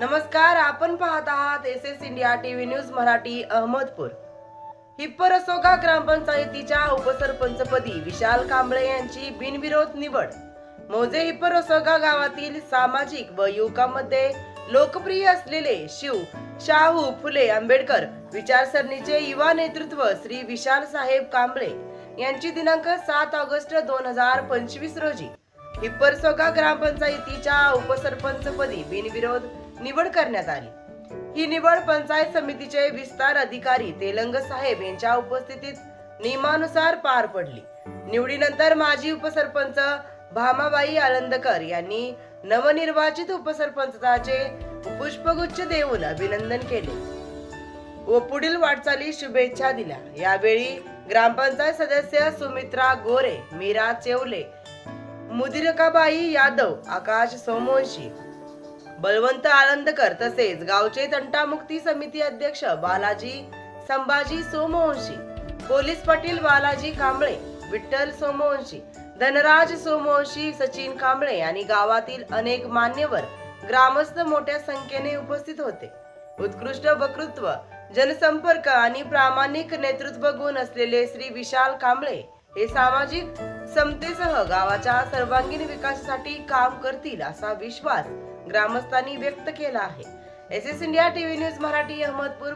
नमस्कार आपण पाहत आहात S S India TV news Marathi Ahmadpur. Hipparsoga ग्रामपंचायतीच्या उपसरपंचपदी विशाल कांबळे यांची बिनविरोध निवड. मौजे हिप्परसोगा गावातील सामाजिक व युवकांमध्ये लोकप्रिय असलेले शिव शाहू फुले आंबेडकर विचारसरणीचे युवा नेतृत्व श्री विशाल साहेब कांबळे यांची दिनांक सात ऑगस्ट दोन हजार पंचवीस रोजी. हिप्परसोगा ग्रामपंचायतीच्या उपसरपंचपदी बिनविरोध निवड करण्यात आली. ही निवड पंचायत समितीचे विस्तार अधिकारी तेलंग साहेब यांच्या उपस्थितीत नियमानुसार पार पडली. निवडीनंतर माजी उपसरपंच भामाबाई आनंदकर यांनी नवनिर्वाचित उपसरपंचाचे पुष्पगुच्छ देऊन अभिनंदन केले. व पुढील वाटचाली शुभेच्छा दिल्या. यावेळी ग्रामपंचायत सदस्य सुमित्रा गोरे मीरा चेवले मुदिरकाबाई यादव आकाश सोमवंशी. बलवंत आनंदकर तसेच गावचे तंटामुक्ती समिती अध्यक्ष बालाजी संभाजी सोमवंशी. पोलीस पाटील बालाजी कांबळे विठ्ठल सोमवंशी. धनराज सोमवंशी सचिन कांबळे आणि गावातील अनेक मान्यवर ग्रामस्थ मोठ्या संख्येने उपस्थित होते. उत्कृष्ट वक्तृत्व जनसंपर्क आणि प्रामाणिक नेतृत्व गुण असलेले श्री विशाल कांबळे हे सामाजिक समतेसह गावाच्या सर्वांगीण विकासासाठी काम करतील असा विश्वास ग्रामस्थांनी व्यक्त केला आहे. S S India TV news Marathi Ahmadpur